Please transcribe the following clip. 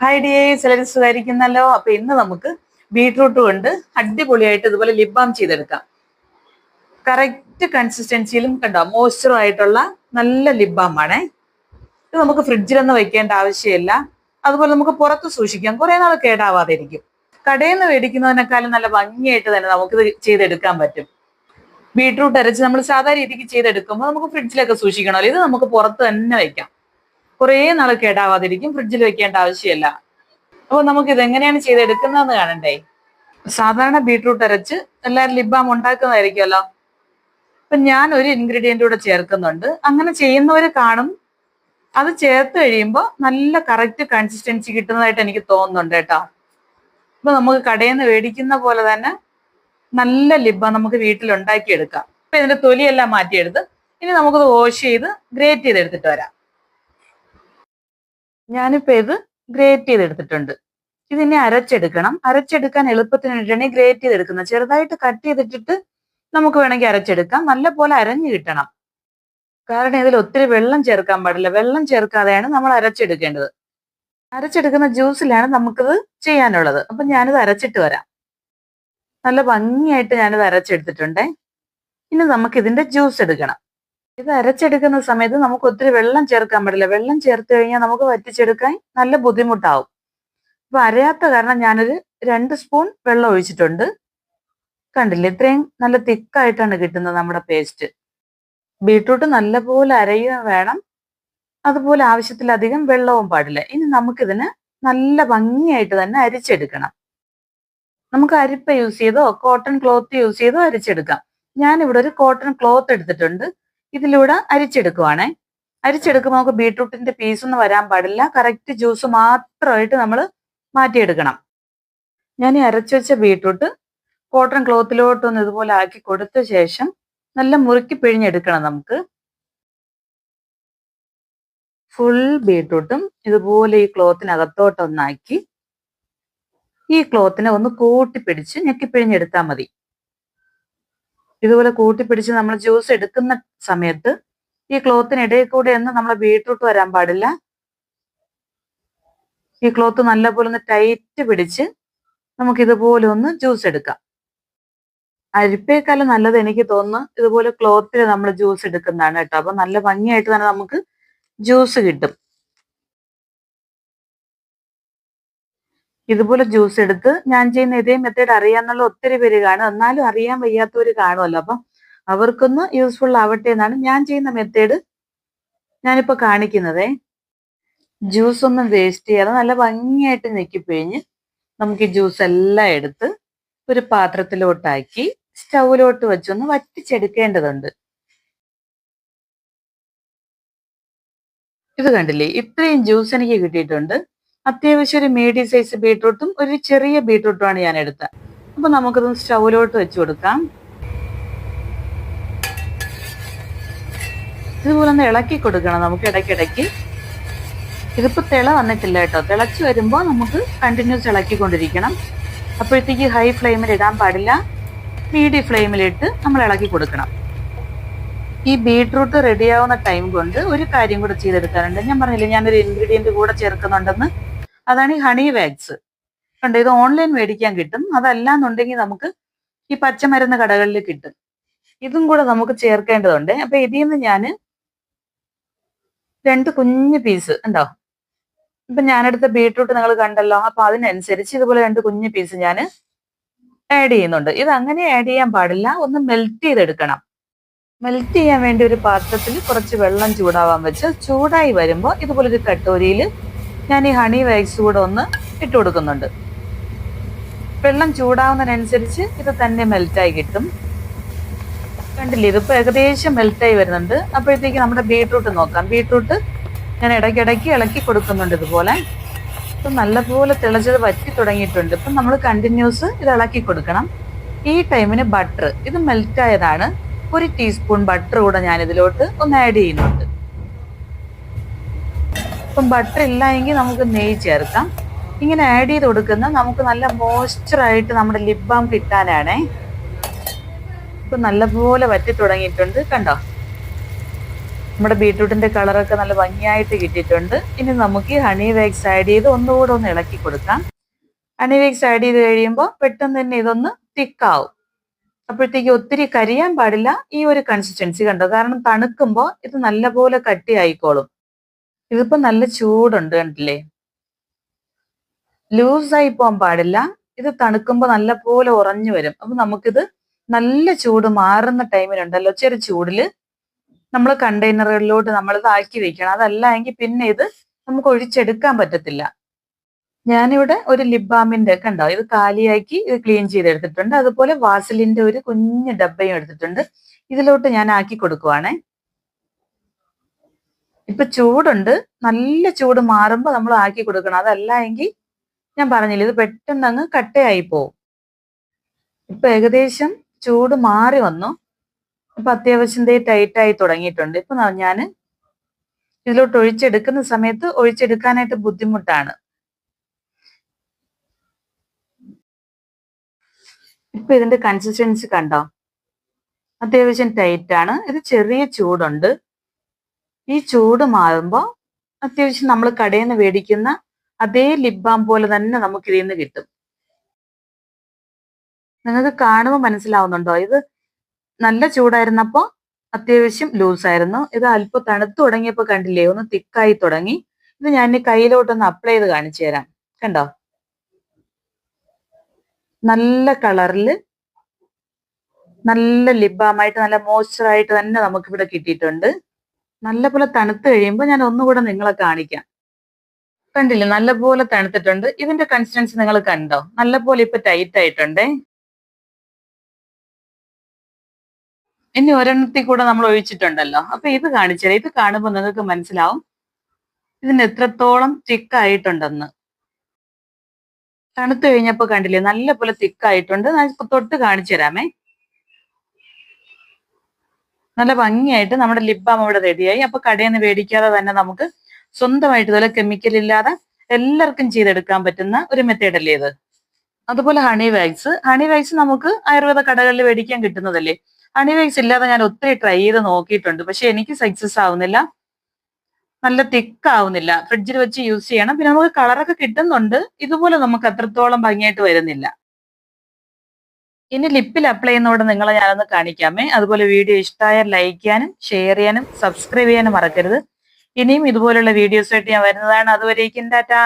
Hi dears എല്ലാവരും സുഖമായിരിക്കുന്നല്ലോ അപ്പൊ ഇന്ന് നമുക്ക് ബീട്രൂട്ട് കൊണ്ട് അടിപൊളിയായിട്ട് ഇതുപോലെ ലിപ് ബാം ചെയ്തെടുക്കാം. കറക്റ്റ് കൺസിസ്റ്റൻസിയിലും കണ്ടോ മോയ്സ്ചറും ആയിട്ടുള്ള നല്ല ലിപ് ബാം ആണേ. ഇത് നമുക്ക് ഫ്രിഡ്ജിലൊന്നും വെക്കേണ്ട ആവശ്യമില്ല. അതുപോലെ നമുക്ക് പുറത്ത് സൂക്ഷിക്കാം. കുറെ നാൾ കേടാവാതെ ഇരിക്കും കടയിൽ നിന്ന് മേടിക്കുന്നതിനേക്കാളും നല്ല ഭംഗിയായിട്ട് തന്നെ നമുക്കിത് ചെയ്തെടുക്കാൻ പറ്റും. ബീട്രൂട്ട് അരച്ച് നമ്മൾ സാധാരണ രീതിക്ക് ചെയ്തെടുക്കുമ്പോൾ നമുക്ക് ഫ്രിഡ്ജിലൊക്കെ സൂക്ഷിക്കണമല്ലോ. ഇത് നമുക്ക് പുറത്ത് തന്നെ വെക്കാം. കുറേ നാൾ കേടാവാതിരിക്കും ഫ്രിഡ്ജിൽ വെക്കേണ്ട ആവശ്യമില്ല. അപ്പോൾ നമുക്ക് ഇത് എങ്ങനെയാണ് ചെയ്തെടുക്കുന്നതെന്ന് കാണണ്ടേ? സാധാരണ ബീട്രൂട്ട് അരച്ച് എല്ലാവരും ലിബാം ഉണ്ടാക്കുന്നതായിരിക്കുമല്ലോ. അപ്പൊ ഞാൻ ഒരു ഇൻഗ്രീഡിയന്റ് കൂടെ ചേർക്കുന്നുണ്ട്. അങ്ങനെ ചെയ്യുന്നവർ കാണും. അത് ചേർത്ത് കഴിയുമ്പോൾ നല്ല കറക്റ്റ് കൺസിസ്റ്റൻസി കിട്ടുന്നതായിട്ട് എനിക്ക് തോന്നുന്നുണ്ട് കേട്ടോ. അപ്പൊ നമുക്ക് കടയിൽ നിന്ന് മേടിക്കുന്ന പോലെ തന്നെ നല്ല ലിബ നമുക്ക് വീട്ടിൽ ഉണ്ടാക്കിയെടുക്കാം അപ്പൊ ഇതിന്റെ തൊലിയെല്ലാം മാറ്റിയെടുത്ത് ഇനി നമുക്കത് വാഷ് ചെയ്ത് ഗ്രേറ്റ് ചെയ്ത് എടുത്തിട്ട് വരാം. ഞാനിപ്പോ ഇത് ഗ്രേറ്റ് ചെയ്തെടുത്തിട്ടുണ്ട്. ഇതിനെ അരച്ചെടുക്കണം. അരച്ചെടുക്കാൻ എളുപ്പത്തിന് വേണ്ടിയാണ് ഗ്രേറ്റ് ചെയ്തെടുക്കുന്നത്. ചെറുതായിട്ട് കട്ട് ചെയ്തിട്ടിട്ട് നമുക്ക് വേണമെങ്കിൽ അരച്ചെടുക്കാം. നല്ല പോലെ അരഞ്ഞു കിട്ടണം. കാരണം ഇതിൽ ഒത്തിരി വെള്ളം ചേർക്കാൻ പാടില്ല. വെള്ളം ചേർക്കാതെയാണ് നമ്മൾ അരച്ചെടുക്കേണ്ടത്. അരച്ചെടുക്കുന്ന ജ്യൂസിലാണ് നമുക്കിത് ചെയ്യാനുള്ളത്. അപ്പൊ ഞാനിത് അരച്ചിട്ട് വരാം. നല്ല ഭംഗിയായിട്ട് ഞാനിത് അരച്ചെടുത്തിട്ടുണ്ടേ. ഇനി നമുക്ക് ഇതിന്റെ ജ്യൂസ് എടുക്കണം. ഇത് അരച്ചെടുക്കുന്ന സമയത്ത് നമുക്ക് ഒത്തിരി വെള്ളം ചേർക്കാൻ പാടില്ല വെള്ളം ചേർത്ത് കഴിഞ്ഞാൽ നമുക്ക് വറ്റിച്ചെടുക്കാൻ നല്ല ബുദ്ധിമുട്ടാവും. അപ്പൊ അരയാത്ത കാരണം ഞാനൊരു രണ്ട് സ്പൂൺ വെള്ളം ഒഴിച്ചിട്ടുണ്ട്. കണ്ടില്ലേ? ഇത്രയും നല്ല തിക്കായിട്ടാണ് കിട്ടുന്നത് നമ്മുടെ പേസ്റ്റ്. ബീട്രൂട്ട് നല്ലപോലെ അരയുകയും വേണം. അതുപോലെ ആവശ്യത്തിലധികം വെള്ളവും പാടില്ല. ഇനി നമുക്കിതിന് നല്ല ഭംഗിയായിട്ട് തന്നെ അരിച്ചെടുക്കണം. നമുക്ക് അരിപ്പ യൂസ് ചെയ്തോ കോട്ടൺ ക്ലോത്ത് യൂസ് ചെയ്തോ അരിച്ചെടുക്കാം. ഞാനിവിടെ ഒരു കോട്ടൺ ക്ലോത്ത് എടുത്തിട്ടുണ്ട്. ഇതിലൂടെ അരിച്ചെടുക്കുവാണേ. അരിച്ചെടുക്കുമ്പോൾ നമുക്ക് ബീട്രൂട്ടിന്റെ പീസൊന്നും വരാൻ പാടില്ല. കറക്റ്റ് ജ്യൂസ് മാത്രമായിട്ട് നമ്മൾ മാറ്റിയെടുക്കണം. ഞാൻ ഈ അരച്ചു വെച്ച ബീട്രൂട്ട് കോട്ടൺ ക്ലോത്തിലോട്ടൊന്ന് ഇതുപോലെ ആക്കി കൊടുത്ത ശേഷം നല്ല മുറുക്കി പിഴിഞ്ഞെടുക്കണം നമുക്ക്. ഫുൾ ബീട്രൂട്ടും ഇതുപോലെ ഈ ക്ലോത്തിനകത്തോട്ടൊന്നാക്കി ഈ ക്ലോത്തിനെ ഒന്ന് കൂട്ടിപ്പിടിച്ച് ഞെക്കി പിഴിഞ്ഞെടുത്താൽ മതി. ഇതുപോലെ കൂട്ടിപ്പിടിച്ച് നമ്മൾ ജ്യൂസ് എടുക്കുന്ന സമയത്ത് ഈ ക്ലോത്തിനിടയിൽ കൂടെ ഒന്നും നമ്മൾ ബീട്രൂട്ട് വരാൻ പാടില്ല. ഈ ക്ലോത്ത് നല്ലപോലെ ഒന്ന് ടൈറ്റ് പിടിച്ച് നമുക്ക് ഇതുപോലെ ഒന്ന് ജ്യൂസ് എടുക്കാം. അരിപ്പേക്കാളും നല്ലത് എനിക്ക് തോന്നുന്നു ഇതുപോലെ ക്ലോത്തിൽ നമ്മൾ ജ്യൂസ് എടുക്കുന്നതാണ് കേട്ടോ. അപ്പൊ നല്ല ഭംഗിയായിട്ട് തന്നെ നമുക്ക് ജ്യൂസ് കിട്ടും. ഇതുപോലെ ജ്യൂസ് എടുത്ത് ഞാൻ ചെയ്യുന്ന ഇതേ മെത്തേഡ് അറിയാന്നുള്ള ഒത്തിരി പേര് കാണും. എന്നാലും അറിയാൻ വയ്യാത്തവർ കാണുമല്ലോ. അപ്പം അവർക്കൊന്ന് യൂസ്ഫുൾ ആവട്ടെ എന്നാണ് ഞാൻ ചെയ്യുന്ന മെത്തേഡ് ഞാനിപ്പോ കാണിക്കുന്നതേ. ജ്യൂസ് ഒന്നും വേസ്റ്റ് ചെയ്യാതെ നല്ല ഭംഗിയായിട്ട് ഞെക്കിപ്പിഴിഞ്ഞ് നമുക്ക് ഈ ജ്യൂസ് എല്ലാം എടുത്ത് ഒരു പാത്രത്തിലോട്ടാക്കി സ്റ്റൗവിലോട്ട് വെച്ചൊന്ന് വറ്റിച്ചെടുക്കേണ്ടതുണ്ട്. ഇത് കണ്ടില്ലേ? ഇത്രയും ജ്യൂസ് എനിക്ക് കിട്ടിയിട്ടുണ്ട്. അത്യാവശ്യം ഒരു മീഡിയം സൈസ് ബീട്രൂട്ടും ഒരു ചെറിയ ബീട്രൂട്ടുമാണ് ഞാൻ എടുത്തത്. അപ്പൊ നമുക്കത് സ്റ്റൗവിലോട്ട് വെച്ച് കൊടുക്കാം. ഇതുപോലെ ഒന്ന് ഇളക്കി കൊടുക്കണം നമുക്ക് ഇടയ്ക്കിടയ്ക്ക്. ഇതിപ്പോ തിള വന്നിട്ടില്ല കേട്ടോ. തിളച്ചു വരുമ്പോൾ നമുക്ക് കണ്ടിന്യൂസ് ഇളക്കിക്കൊണ്ടിരിക്കണം. അപ്പോഴത്തേക്ക് ഹൈ ഫ്ലെയിമിൽ ഇടാൻ പാടില്ല. മീഡിയം ഫ്ലെയിമിലിട്ട് നമ്മൾ ഇളക്കി കൊടുക്കണം. ഈ ബീട്രൂട്ട് റെഡിയാവുന്ന ടൈം കൊണ്ട് ഒരു കാര്യം കൂടെ ചെയ്തെടുക്കാനുണ്ട്. ഞാൻ പറഞ്ഞില്ലേ ഞാനൊരു ഇൻഗ്രീഡിയന്റ് കൂടെ ചേർക്കുന്നുണ്ടെന്ന്. അതാണ് ഈ ഹണി വാക്സ് കണ്ടോ ഇത് ഓൺലൈൻ മേടിക്കാൻ കിട്ടും. അതല്ലാന്നുണ്ടെങ്കിൽ നമുക്ക് ഈ പച്ചമരുന്ന് കടകളിൽ കിട്ടും. ഇതും കൂടെ നമുക്ക് ചേർക്കേണ്ടതുണ്ട്. അപ്പൊ ഇതിൽ നിന്ന് ഞാൻ രണ്ട് കുഞ്ഞു പീസ് ഉണ്ടോ ഇപ്പൊ ഞാനെടുത്ത ബീട്രൂട്ട് നിങ്ങൾ കണ്ടല്ലോ. അപ്പൊ അതിനനുസരിച്ച് ഇതുപോലെ രണ്ട് കുഞ്ഞു പീസ് ഞാൻ ആഡ് ചെയ്യുന്നുണ്ട്. ഇത് അങ്ങനെ ആഡ് ചെയ്യാൻ പാടില്ല. ഒന്ന് മെൽറ്റ് ചെയ്തെടുക്കണം. മെൽറ്റ് ചെയ്യാൻ വേണ്ടി ഒരു പാത്രത്തിൽ കുറച്ച് വെള്ളം ചൂടാവാൻ വെച്ച് ചൂടായി വരുമ്പോൾ ഇതുപോലൊരു കട്ടോരിയിൽ ഞാൻ ഈ ഹണി വാക്സ് കൂടെ ഒന്ന് ഇട്ട് കൊടുക്കുന്നുണ്ട്. വെള്ളം ചൂടാവുന്നതിനനുസരിച്ച് ഇത് തന്നെ മെൽറ്റായി കിട്ടും. കണ്ടില്ലേ ഇതിപ്പോൾ ഏകദേശം മെൽറ്റായി വരുന്നുണ്ട്. അപ്പോഴത്തേക്ക് നമ്മുടെ ബീട്രൂട്ട് നോക്കാം. ബീട്രൂട്ട് ഞാൻ ഇടയ്ക്കിടയ്ക്ക് ഇളക്കി കൊടുക്കുന്നുണ്ട് ഇതുപോലെ. ഇപ്പം നല്ലപോലെ തിളച്ചത് വറ്റി തുടങ്ങിയിട്ടുണ്ട്. ഇപ്പം നമ്മൾ കണ്ടിന്യൂസ് ഇത് ഇളക്കി കൊടുക്കണം. ഈ ടൈമിന് ബട്ടർ ഇത് മെൽറ്റായതാണ് ഒരു ടീസ്പൂൺ ബട്ടർ കൂടെ ഞാൻ ഇതിലോട്ട് ഒന്ന് ആഡ് ചെയ്യുന്നുണ്ട്. ഇപ്പം ബട്ടർ ഇല്ല എങ്കിൽ നമുക്ക് നെയ്യ് ചേർക്കാം. ഇങ്ങനെ ആഡ് ചെയ്ത് കൊടുക്കുന്ന നമുക്ക് നല്ല മോയ്സ്ചറായിട്ട് നമ്മുടെ ലിപ് ബാം കിട്ടാനാണേ. ഇപ്പം നല്ലപോലെ വറ്റി തുടങ്ങിയിട്ടുണ്ട്. കണ്ടോ? നമ്മുടെ ബീട്രൂട്ടിന്റെ കളറൊക്കെ നല്ല ഭംഗിയായിട്ട് കിട്ടിയിട്ടുണ്ട്. ഇനി നമുക്ക് ഈ ഹണി വേക്സ് ആഡ് ചെയ്ത് ഒന്നുകൂടെ ഒന്ന് ഇളക്കി കൊടുക്കാം. ഹണി വേക്സ് ആഡ് ചെയ്ത് കഴിയുമ്പോൾ പെട്ടെന്ന് തന്നെ ഇതൊന്ന് തിക്കാവും. അപ്പോഴത്തേക്ക് ഒത്തിരി കരിയാൻ പാടില്ല. ഈ ഒരു കൺസിസ്റ്റൻസി കണ്ടോ? കാരണം തണുക്കുമ്പോൾ ഇത് നല്ലപോലെ കട്ടി ആയിക്കോളും ഇതിപ്പോ നല്ല ചൂടുണ്ട് കണ്ടില്ലേ ലൂസായി പോകാൻ പാടില്ല. ഇത് തണുക്കുമ്പോൾ നല്ലപോലെ ഉറഞ്ഞു വരും. അപ്പൊ നമുക്കിത് നല്ല ചൂട് മാറുന്ന ടൈമിലുണ്ടല്ലോ. ചെറിയ ചൂടിൽ നമ്മൾ കണ്ടെയ്നറുകളിലോട്ട് നമ്മൾ ഇത് ആക്കി വെക്കണം. അതല്ല എങ്കിൽ പിന്നെ ഇത് നമുക്ക് ഒഴിച്ചെടുക്കാൻ പറ്റത്തില്ല. ഞാനിവിടെ ഒരു ലിബാമിന്റെ ഒക്കെ ഉണ്ടാവും ഇത് കാലിയാക്കി ഇത് ക്ലീൻ ചെയ്തെടുത്തിട്ടുണ്ട്. അതുപോലെ വാസലിന്റെ ഒരു കുഞ്ഞു ഡബ്ബയും എടുത്തിട്ടുണ്ട്. ഇതിലോട്ട് ഞാൻ ആക്കി കൊടുക്കുവാണേ. ഇപ്പൊ ചൂടുണ്ട്. നല്ല ചൂട് മാറുമ്പോൾ നമ്മൾ ആക്കി കൊടുക്കണം. അതല്ല എങ്കിൽ ഞാൻ പറഞ്ഞില്ല ഇത് പെട്ടെന്ന് അങ്ങ് കട്ടയായി പോവും. ഇപ്പൊ ഏകദേശം ചൂട് മാറി വന്നു. ഇപ്പൊ അത്യാവശ്യം ടൈറ്റ് ആയി തുടങ്ങിയിട്ടുണ്ട്. ഇപ്പൊ ഞാൻ ഇതിലോട്ട് ഒഴിച്ചെടുക്കുന്ന സമയത്ത് ഒഴിച്ചെടുക്കാനായിട്ട് ബുദ്ധിമുട്ടാണ്. ഇപ്പൊ ഇതിന്റെ കൺസിസ്റ്റൻസി കണ്ടോ? അത്യാവശ്യം ടൈറ്റ് ആണ് ഇത് ചെറിയ ചൂടുണ്ട്. ഈ ചൂട് മാറുമ്പോൾ അത്യാവശ്യം നമ്മൾ കടയിൽ നിന്ന് മേടിക്കുന്ന അതേ ലിപ് ബാം പോലെ തന്നെ നമുക്ക് ഇതിൽ നിന്ന് കിട്ടും. നിങ്ങൾക്ക് കാണുമ്പോൾ മനസ്സിലാവുന്നുണ്ടോ? ഇത് നല്ല ചൂടായിരുന്നപ്പോൾ അത്യാവശ്യം ലൂസ് ആയിരുന്നു ഇത് അല്പം തണുത്തു തുടങ്ങിയപ്പോ കണ്ടില്ലേ? ഒന്ന് തിക്കായി തുടങ്ങി. ഇത് ഞാൻ കയ്യിലോട്ടൊന്ന് അപ്ലൈ ചെയ്ത് കാണിച്ചു തരാം. കണ്ടോ? നല്ല കളറിൽ നല്ല ലിബാമായിട്ട് നല്ല മോയ്സ്ചറായിട്ട് തന്നെ നമുക്കിവിടെ കിട്ടിയിട്ടുണ്ട്. നല്ലപോലെ തണുത്ത് കഴിയുമ്പോൾ ഞാൻ ഒന്നുകൂടെ നിങ്ങളെ കാണിക്കാം. കണ്ടില്ലേ? നല്ലപോലെ തണുത്തിട്ടുണ്ട്. ഇതിന്റെ കൺസിസ്റ്റൻസി നിങ്ങൾ കണ്ടോ? നല്ലപോലെ ഇപ്പൊ ടൈറ്റ് ആയിട്ടുണ്ടേ. ഇനി ഒരെണ്ണത്തിൽ കൂടെ നമ്മൾ ഒഴിച്ചിട്ടുണ്ടല്ലോ. അപ്പൊ ഇത് കാണിച്ചാൽ ഇത് കാണുമ്പോൾ നിങ്ങൾക്ക് മനസ്സിലാവും. ഇതിന് എത്രത്തോളം തിക്കായിട്ടുണ്ടെന്ന് തണുത്ത് കഴിഞ്ഞപ്പോ കണ്ടില്ലേ? നല്ലപോലെ തിക്കായിട്ടുണ്ട് തൊട്ട് കാണിച്ചു തരാമേ നല്ല ഭംഗിയായിട്ട് നമ്മുടെ ലിപ് ബാം ഇവിടെ റെഡിയായി അപ്പൊ കടയിൽ നിന്ന് മേടിക്കാതെ തന്നെ നമുക്ക് സ്വന്തമായിട്ട് ഇതുപോലെ കെമിക്കൽ ഇല്ലാതെ എല്ലാവർക്കും ചെയ്തെടുക്കാൻ പറ്റുന്ന ഒരു മെത്തേഡ് അല്ലേ ഇത്? അതുപോലെ ഹണി വാക്സ് ഹണി വാക്സ് നമുക്ക് ആയുർവേദ കടകളിൽ മേടിക്കാൻ കിട്ടുന്നതല്ലേ? ഹണി വാക്സ് ഇല്ലാതെ ഞാൻ ഒത്തിരി ട്രൈ ചെയ്ത് നോക്കിയിട്ടുണ്ട്. പക്ഷെ എനിക്ക് സക്സസ് ആവുന്നില്ല. നല്ല തിക്ക് ആവുന്നില്ല. ഫ്രിഡ്ജിൽ വെച്ച് യൂസ് ചെയ്യണം. പിന്നെ നമുക്ക് കളറൊക്കെ കിട്ടുന്നുണ്ട്. ഇതുപോലെ നമുക്ക് അത്രത്തോളം ഭംഗിയായിട്ട് വരുന്നില്ല. ഇനി ലിപ്പിൽ അപ്ലൈ ചെയ്യുന്നതോടെ നിങ്ങളെ ഞാനൊന്ന് കാണിക്കാമേ. അതുപോലെ വീഡിയോ ഇഷ്ടമായാൽ ലൈക്ക് ചെയ്യാനും ഷെയർ ചെയ്യാനും സബ്സ്ക്രൈബ് ചെയ്യാനും മറക്കരുത്. ഇനിയും ഇതുപോലുള്ള വീഡിയോസ് ആയിട്ട് ഞാൻ വരുന്നതാണ്. അതുവരേക്കും ടാറ്റാ.